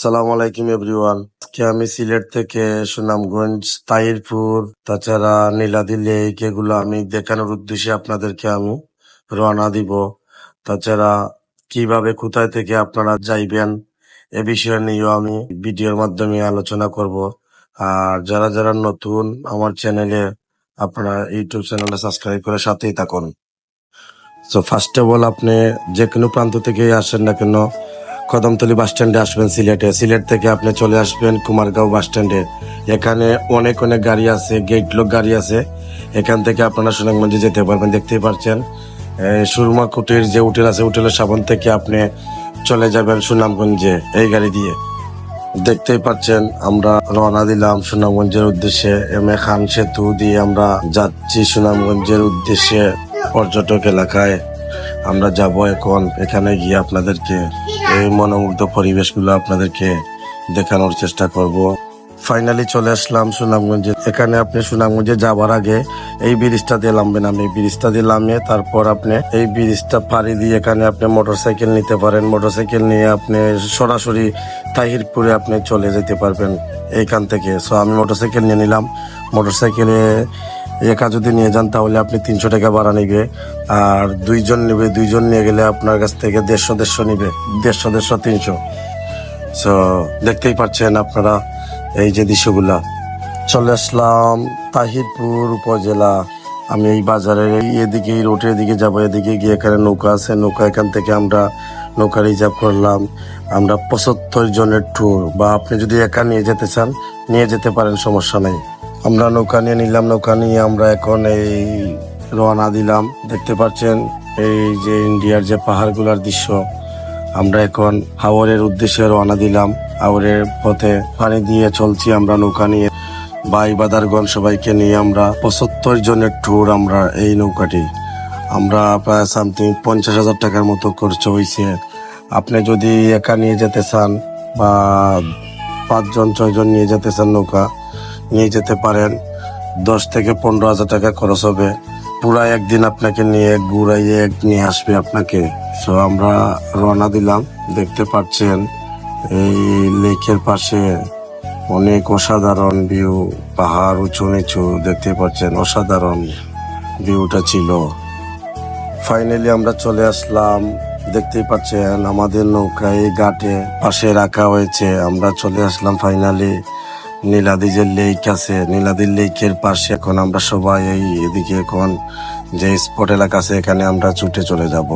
সালাম আলাইকুম, এভরিওয়ান। আজকে আমি সিলেট থেকে সুনামগঞ্জ, তাহিরপুর, তাছাড়া নীলাদি লেক, এগুলো আমি দেখানোর উদ্দেশ্যে আপনাদেরকে আমি রওনা দিব। তাছাড়া কীভাবে কোথায় থেকে আপনারা যাইবেন এ বিষয়ে নিয়েও আমি ভিডিওর মাধ্যমে আলোচনা করব। আর যারা যারা নতুন আমার চ্যানেলে, আপনারা ইউটিউব চ্যানেলে সাবস্ক্রাইব করে সাথেই থাকুন। সো ফার্স্ট অফ অল আপনি যে কোনো প্রান্ত থেকে আসেন না কেন কদমতলি বাস স্ট্যান্ডে আসবেন সিলেটে। সিলেট থেকে আপনি চলে আসবেন কুমারগাঁও বাস স্ট্যান্ডে। এখানে অনেক অনেক গাড়ি আছে গেট লোক গাড়ি আছে। এখান থেকে আপনারা সুনামগঞ্জে যেতে পারবেন, দেখতেই পাচ্ছেন এই সুরমা কুটির যে হোটেল আছে, হোটেলের সাবান থেকে আপনি চলে যাবেন সুনামগঞ্জে এই গাড়ি দিয়ে। দেখতেই পাচ্ছেন, আমরা রওনা দিলাম সুনামগঞ্জের উদ্দেশ্যে। এম এ খান সেতু দিয়ে আমরা যাচ্ছি সুনামগঞ্জের উদ্দেশ্যে পর্যটক এলাকায়। আমরা যাব এখন। এখানে গিয়ে আপনাদেরকে এই মনোমুগ্ধ পরিবেশগুলো আপনাদেরকে দেখানোর চেষ্টা করব। ফাইনালি চলে আসলাম সুনামগঞ্জে। এখানে আপনি সুনামগঞ্জে যাওয়ার আগে এই ব্রিজটা দিয়ে নামবেন আমি এই ব্রিজটা দিয়ে নামিয়ে তারপর আপনি এই ব্রিজটা পাড়ি দিয়ে এখানে আপনি মোটরসাইকেল নিতে পারেন। মোটরসাইকেল নিয়ে আপনি সরাসরি তাহিরপুরে আপনি চলে যেতে পারবেন এইখান থেকে। সো আমি মোটরসাইকেল নিয়ে নিলাম। মোটরসাইকেলে একা যদি নিয়ে যান, তাহলে আপনি তিনশো টাকা ভাড়া নিবে। আর দুইজন নিবে, দুইজন নিয়ে গেলে আপনার কাছ থেকে দেড়শো দেড়শো নিবে। দেড়শো দেড়শো, তিনশো। সো দেখতেই পাচ্ছেন আপনারা এই যে দৃশ্যগুলা। চলে আসলাম তাহিরপুর উপজেলা। আমি এই বাজারের এদিকে এই রোডের দিকে যাব, এদিকে গিয়ে এখানে নৌকা আছে। নৌকা এখান থেকে আমরা নৌকা রিজার্ভ করলাম। আমরা পঁচাত্তর জনের ট্যুর বা আপনি যদি একা নিয়ে যেতে চান, নিয়ে যেতে পারেন, সমস্যা নেই। আমরা নৌকা নিয়ে নিলাম, নৌকা নিয়ে আমরা এখন এই রওনা দিলাম। দেখতে পাচ্ছেন এই যে ইন্ডিয়ার যে পাহাড়গুলার দৃশ্য, আমরা এখন হাওরের উদ্দেশ্যে রওনা দিলাম। হাওরের পথে পানি দিয়ে চলছি আমরা নৌকা নিয়ে। ভাই বাদারগণ সবাইকে নিয়ে আমরা পঁচাত্তর জনের ট্যুর আমরা এই নৌকাটি। আমরা প্রায় সামথিং পঞ্চাশ হাজার টাকার মতো খরচ হয়েছে। আপনি যদি একা নিয়ে যেতে চান বা পাঁচজন, ছয়জন নিয়ে যেতে চান নৌকা নিয়ে যেতে পারেন। দশ থেকে পনেরো হাজার টাকা খরচ হবে। পুরা একদিন আপনাকে নিয়ে, ঘুরাইয়ে এক নিয়ে আসবে আপনাকে। সো আমরা রওনা দিলাম। দেখতে পাচ্ছেন, এই লেকের পাশে অনেক অসাধারণ ভিউ পাহাড় উঁচু নিচু, দেখতে পাচ্ছেন, অসাধারণ ভিউটা ছিল। ফাইনালি আমরা চলে আসলাম। দেখতেই পাচ্ছেন, আমাদের নৌকা এই ঘাটে পাশে রাখা হয়েছে। আমরা চলে আসলাম ফাইনালি নীলাদি যে লেক আছে। নীলাদি লেকের পাশে এখন আমরা সবাই এই এদিকে এখন যে স্পট এলাকা আছে, এখানে আমরা ছুটে চলে যাব।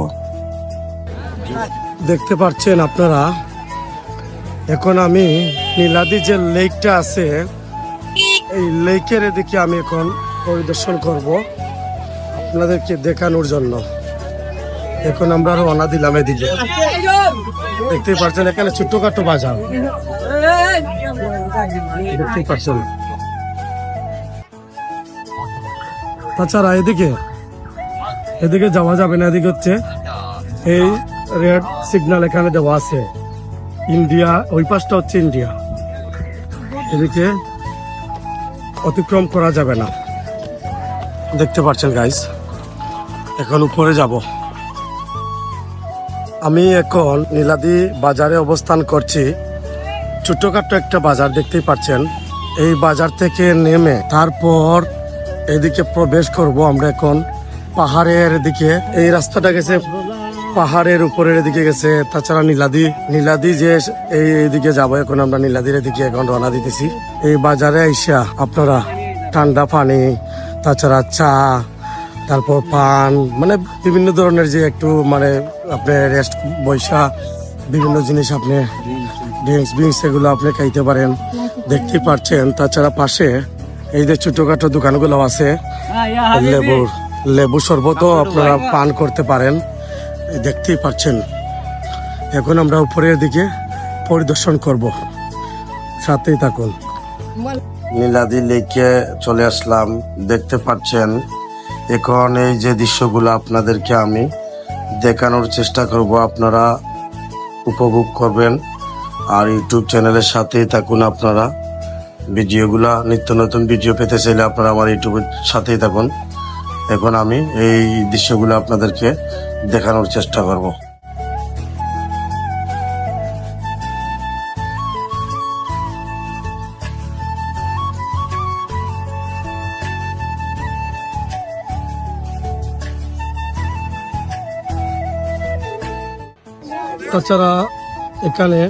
দেখতে পাচ্ছেন আপনারা, এখন আমি নীলাদি যে লেকটা আছে। এই লেকের এদিকে আমি এখন পরিদর্শন করব আপনাদেরকে দেখানোর জন্য। এখন আমরা রওনা দিলাম এদিকে। দেখতে পাচ্ছেন এখানে ছোট্টখাটো বাজার। তাছাড়া এদিকে এদিকে যাওয়া যাবে না, এদিকে হচ্ছে এই রেড সিগন্যাল এখানে দেওয়া আছে। ইন্ডিয়া, ওই পাশটা হচ্ছে ইন্ডিয়া। এদিকে অতিক্রম করা যাবে না। দেখতে পাচ্ছেন গাইস এখন উপরে যাব। আমি এখন নীলাদি বাজারে অবস্থান করছি। ছোট্টখাট্ট একটা বাজার দেখতেই পাচ্ছেন। এই বাজার থেকে নেমে তারপর এদিকে প্রবেশ করব আমরা এখন। পাহাড়ের দিকে। এই রাস্তাটা গেছে পাহাড়ের উপরের দিকে গেছে। তাছাড়া নীলাদি নীলাদি যে এই দিকে যাব এখন আমরা নীলাদির দিকে এখন রওনা দিতেছি। এই বাজারে আইসা আপনারা ঠান্ডা পানি, তাছাড়া চা, তারপর পান মানে বিভিন্ন ধরনের যে একটু মানে আপনি রেস্ট বৈশা, বিভিন্ন জিনিস আপনি ড্রিঙ্কস বিঙ্কস এগুলো আপনি খাইতে পারেন। দেখতেই পাচ্ছেন তাছাড়া পাশে এই যে ছোটখাটো দোকানগুলো আছে লেবুর লেবু শরবতও আপনারা পান করতে পারেন। দেখতেই পাচ্ছেন। এখন আমরা উপরের দিকে পরিদর্শন করব। সাথেই থাকুন। নীলাদি লেকে চলে আসলাম। দেখতে পাচ্ছেন এখন এই যে দৃশ্যগুলো আপনাদেরকে আমি দেখানোর চেষ্টা করব। আপনারা উপভোগ করবেন। আর ইউটিউব চ্যানেলের সাথেই থাকুন আপনারা। ভিডিওগুলা নিত্য নতুন ভিডিও পেতে চাইলে আপনারা আমার ইউটিউবের সাথেই থাকুন। এখন আমি এই দৃশ্যগুলো আপনাদেরকে দেখানোর চেষ্টা করব। তাছাড়া এখানে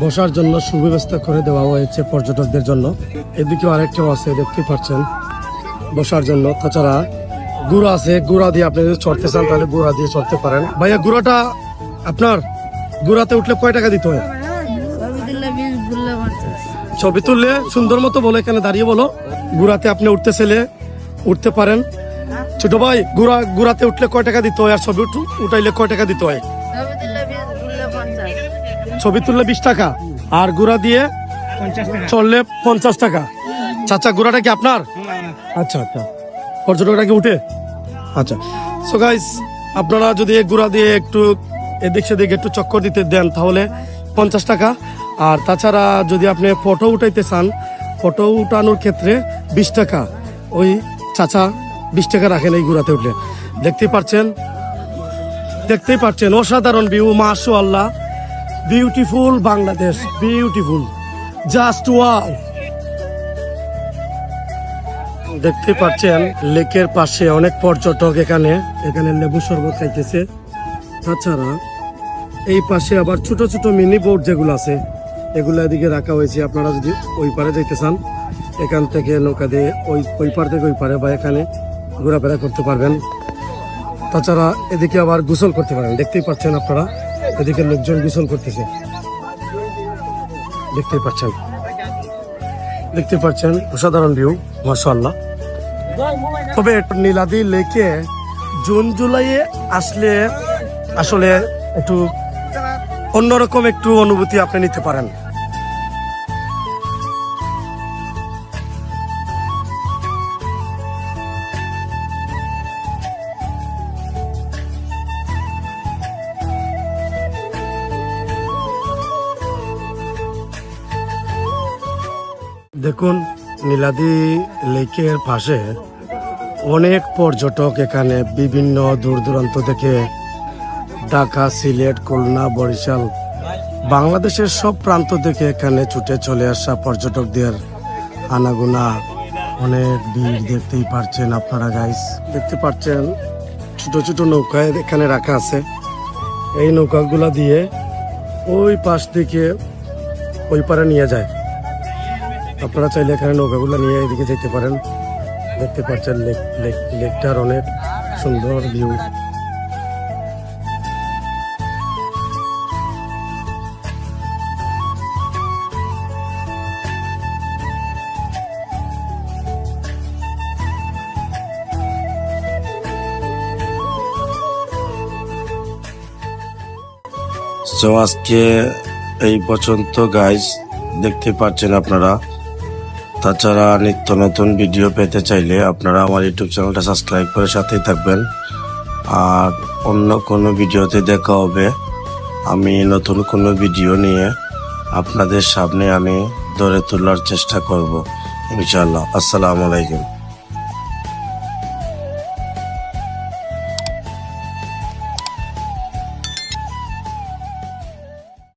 বসার জন্য সুব্যবস্থা করে দেওয়া হয়েছে পর্যটকদের জন্য। এদিকেও আরেকটাও আছে, দেখতে পাচ্ছেন। বসার জন্য। তাছাড়া গুড়া আছে, গুড়া দিয়ে আপনি যদি চড়তে চান, তাহলে গুড়া দিয়ে চড়তে পারেন। ভাইয়া, গুড়াটা আপনার? গুড়াতে উঠলে কয় টাকা দিতে হয়? ছবি তুললে সুন্দর মতো বলো, এখানে দাঁড়িয়ে বলো। গুড়াতে আপনি উঠতে চাইলে উঠতে পারেন। ছোট ভাই, গুড়া, গুড়াতে উঠলে কয় টাকা দিতে হয়? আর ছবি উঠ- উঠাইলে কয় টাকা দিতে হয়? ছবি তুললে বিশ টাকা, আর গুড়া দিয়ে চললে পঞ্চাশ টাকা। চাচা, গুড়াটা কি আপনার? আচ্ছা আচ্ছা। পর্যটকরা কি উঠে? আচ্ছা। সো গাইস আপনারা যদি গুড়া দিয়ে একটু এদিক সেদিক একটু চক্কর দিতে দেন, তাহলে পঞ্চাশ টাকা। আর তাছাড়া যদি আপনি ফটো উঠাইতে চান, ফটো উঠানোর ক্ষেত্রে বিশ টাকা। ওই চাচা বিশ টাকা রাখেন এই গুড়াতে উঠলে। দেখতেই পাচ্ছেন দেখতেই পাচ্ছেন অসাধারণ ভিউ মাশু আল্লাহ beautiful Bangladesh beautiful just wow দেখতে পাচ্ছেন, লেকের পাশে অনেক পর্যটক এখানে। এখানে লেবু শরবত খাইতেছে। তাছাড়া এই পাশে আবার ছোট ছোট মিনি বোট যেগুলো আছে, এগুলো এদিকে রাখা হয়েছে। আপনারা যদি ওই পারে যেতে চান, এখান থেকে নৌকা দিয়ে ওই ওই পার থেকে ওই পারে বা এখানে ঘোরাফেরা করতে পারবেন। তাছাড়া এদিকে আবার গোসল করতে পারেন। দেখতেই পাচ্ছেন আপনারা। এদিকে লোকজন গোসল করতেছে। দেখতে পাচ্ছেন। দেখতে পাচ্ছেন, অসাধারণ ভিউ মাসাল্লাহ তবে নীলাদি লেকে জুন জুলাইয়ে আসলে আসলে একটু অন্যরকম একটু অনুভূতি আপনি নিতে পারেন। দেখুন, নীলাদি লেকের পাশে অনেক পর্যটক এখানে বিভিন্ন দূর দূরান্ত থেকে ঢাকা, সিলেট, খুলনা, বরিশাল, বাংলাদেশের সব প্রান্ত থেকে এখানে ছুটে চলে আসা পর্যটকদের আনাগোনা। অনেক ভিড় দেখতেই পারছেন আপনারা গাইস দেখতে পাচ্ছেন ছোট ছোট নৌকায় এখানে রাখা আছে। এই নৌকাগুলা দিয়ে ওই পাশ থেকে ওই পারে নিয়ে যায়। আপনারা চাইলে এখানে নৌকাগুলো নিয়ে এদিকে যেতে পারেন। দেখতে পাচ্ছেন লেক লেক, লেকটার অনেক সুন্দর ভিউ। আজকে এই পর্যন্ত গাইজ দেখতে পাচ্ছেন আপনারা তাছাড়া নিত্য নতুন ভিডিও পেতে চাইলে আপনারা আমার ইউটিউব চ্যানেলটা সাবস্ক্রাইব করে সাথেই থাকবেন। আর অন্য কোনো ভিডিওতে দেখা হবে। আমি নতুন কোনো ভিডিও নিয়ে আপনাদের সামনে আমি ধরে তোলার চেষ্টা করব। ইনশাআল্লাহ। আসসালামু আলাইকুম।